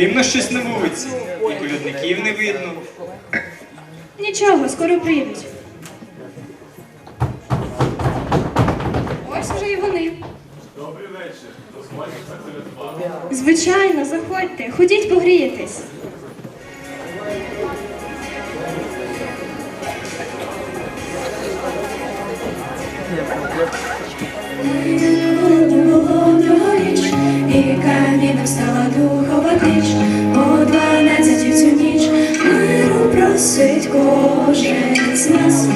Дивно щось на вулиці, і колядників не видно. Нічого, скоро прийдуть. Ось вже і вони. Добрий вечір. Дозвольте заколядувати. Звичайно, заходьте, ходіть погрієтесь. Новоріч, і каміном стала духова піч, о дванадцятій цю ніч. Миру просить кожен з нас,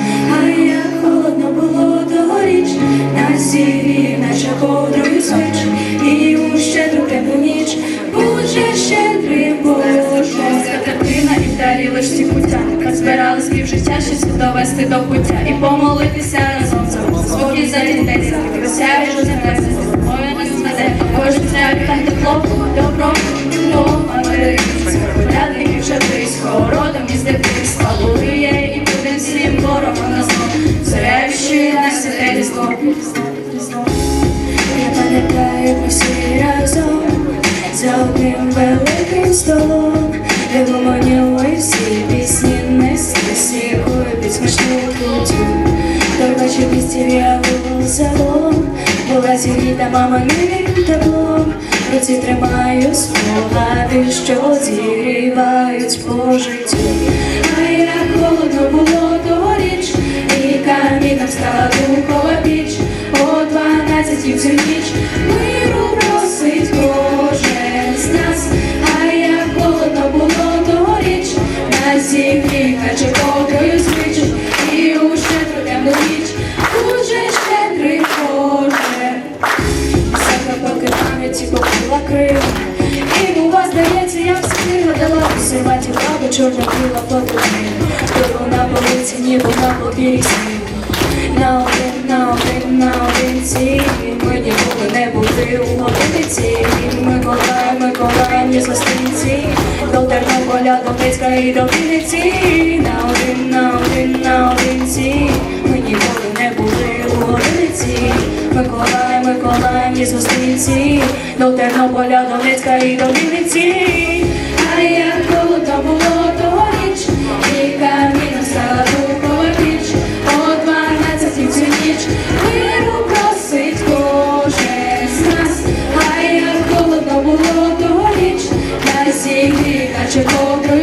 а як холодно було тогоріч, нас зігрів, наче ковдрою свич, і у щедру темну ніч, Боже щедрий Боже, картина і вдалі лиш ці пуття, так збирали спів життя, щоб довести до пуття. І помолитися разом спокій за дітей, за присяги, що земля дитинства, на зло, різдво. Я пам'ятаю, ми всі разом за одним великим столом, де гомоніли всі пісні нести сіркою під смачну кутю. До ночі місців я загалом, була зігріта маминим теплом, в руці тримаю спогади, що зігрівають по життю. А як холодно було торіч і каміном покрила і у вас здається, я встигла дала. Висиваті бабу, чорна біла фотографія, Хто на полиці, ніби на подвір'ї. На один, на один, на одинці Ми ніколи не були у годиниці Миколай, Миколай, не злостинці До Тернополя, до Пецька і до Вінниці Миколаїв з гостинці, до Тернополя, Донецька і до Вінниці. А як круто було торіч, і каміном стала духова піч, о дванадцятій цю ніч миру просить кожен з нас. А як холодно було торіч, на зігрі, наче добро.